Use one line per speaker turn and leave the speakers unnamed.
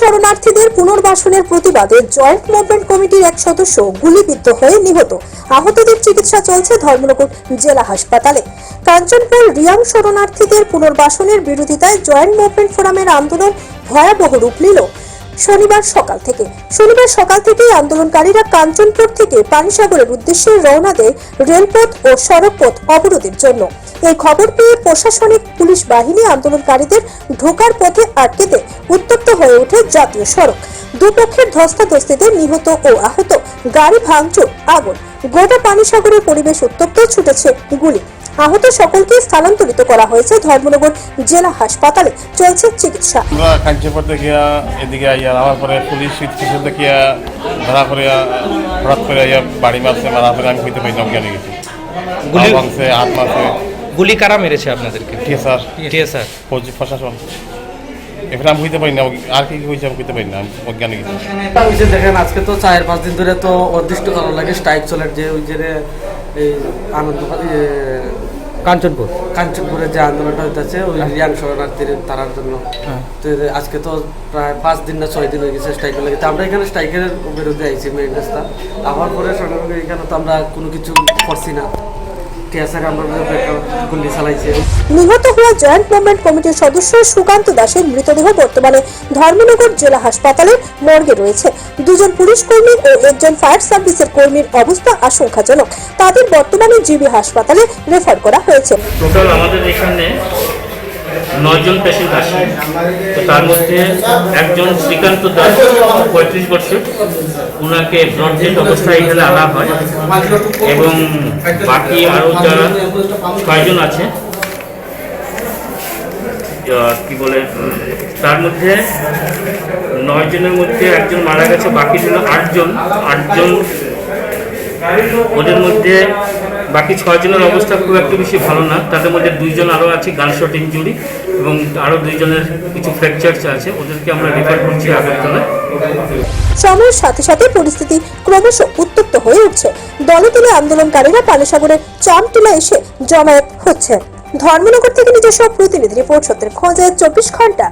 শরণার্থীদের পুনর্বাসনের প্রতিবাদে জয়েন্ট মুভমেন্ট কমিটির এক সদস্য গুলিবিদ্ধ হয়ে নিহত। আহতদের চিকিৎসা চলছে ধর্মনগর জেলা হাসপাতালে। কাঞ্চনপুর রিয়াং শরণার্থীদের পুনর্বাসনের বিরোধিতায় জয়েন্ট মুভমেন্ট ফোরামের আন্দোলন ভয়াবহ রূপ নিল। শনিবার সকাল থেকে। শনিবার সকাল থেকেই আন্দোলনকারীরা কাঞ্চনপুর থেকে পানিসাগরের উদ্দেশ্যে রওনা দেয় রেলপথ ও সড়কপথ অবরোধের জন্য। এই খবর পেয়ে প্রশাসনিক পুলিশ বাহিনী আন্দোলনকারীদের ঢোকার পথে আটকে দেয়। উত্তপ্ত হয়ে ওঠে জাতীয় সড়ক। দুপক্ষের ধস্তাধস্তিতে নিহত ও আহত গাড়ি ভাঙচুর আগুন। গোটা পানিসাগরের পরিবেশ উত্তপ্ত ছুটেছে গুলি। আহত সকলকে স্থানান্তরিত করা হয়েছে ধর্মনগর জেলা হাসপাতালে। চলছে চিকিৎসা।
কাঞ্চিপুর থেকে এদিকে আইয়া আমার পরে পুলিশ স্টেশন থেকে ধরা করে হঠাৎ করে আইয়া বাড়ি মারছে মারা পরে আমি হইতে পারি অজ্ঞানে গেছি
গুলি
ভাঙছে হাত মারছে।
গুলি কারা মেরেছে আপনাদেরকে?
ঠিক স্যার?
টিএসআর
ফৌজি প্রশাসন। এখানে আমি হইতে পারি না আর কি হয়েছে আমি হইতে পারি না অজ্ঞানে
ওই যে দেখেন আজকে তো চার পাঁচ দিন ধরে তো অদৃষ্ট কারণ লাগে স্ট্রাইক চলে যে ওই যে এই আনন্দ
কাঞ্চনপুর।
কাঞ্চনপুরে যে আন্দোলনটা হইতেছে ওই রিয়াং শরণার্থীর তারার জন্য। তো আজকে তো প্রায় পাঁচ দিন না ছয় দিন হয়ে গেছে স্ট্রাইক লাগে তো আমরা এখানে স্ট্রাইকের বিরুদ্ধে আইছি মেইন রাস্তা। আবার পরে সঙ্গে এখানে তো আমরা কোনো কিছু করছি না।
নিহত হওয়া জয়েন্ট মুভমেন্ট কমিটির সদস্য সুকান্ত দাসের মৃতদেহ বর্তমানে ধর্মনগর জেলা হাসপাতালের মর্গে রয়েছে। দুজন পুলিশ কর্মী ও একজন ফায়ার সার্ভিসের কর্মীর অবস্থা আশঙ্কাজনক। তাদের বর্তমানে জিবি হাসপাতালে রেফার করা হয়েছে।
টোটাল আমাদের এখানে নয়জন পেশেন্ট আসে। তো তার মধ্যে একজন শ্রীকান্ত দাস, পঁয়ত্রিশ বছর। ওনাকে ডেড অবস্থায় এখানে আনা হয় এবং বাকি আরও যারা ছয়জন আছে কি বলে, তার মধ্যে নয় জনের মধ্যে একজন মারা গেছে, বাকি ছিল আটজন। আটজন ওদের মধ্যে বাকি ছয়জনের অবস্থা খুব একটু বেশি ভালো না। তাদের মধ্যে দুইজন আরও আছে, গান গানশট ইঞ্জুরি। এবং আরও দুইজনের কিছু ফ্র্যাকচার্স আছে, ওদেরকে আমরা রেফার করছি আগরতলায়
সময়ের সাথে সাথে পরিস্থিতি ক্রমশ উত্তপ্ত হয়ে উঠছে। দলে দলে আন্দোলনকারীরা পানিসাগরের চামটিলা এসে জমায়েত হচ্ছে। ধর্মনগর থেকে নিজস্ব প্রতিনিধি রিপোর্ট সত্যের খোঁজে চব্বিশ ঘণ্টা।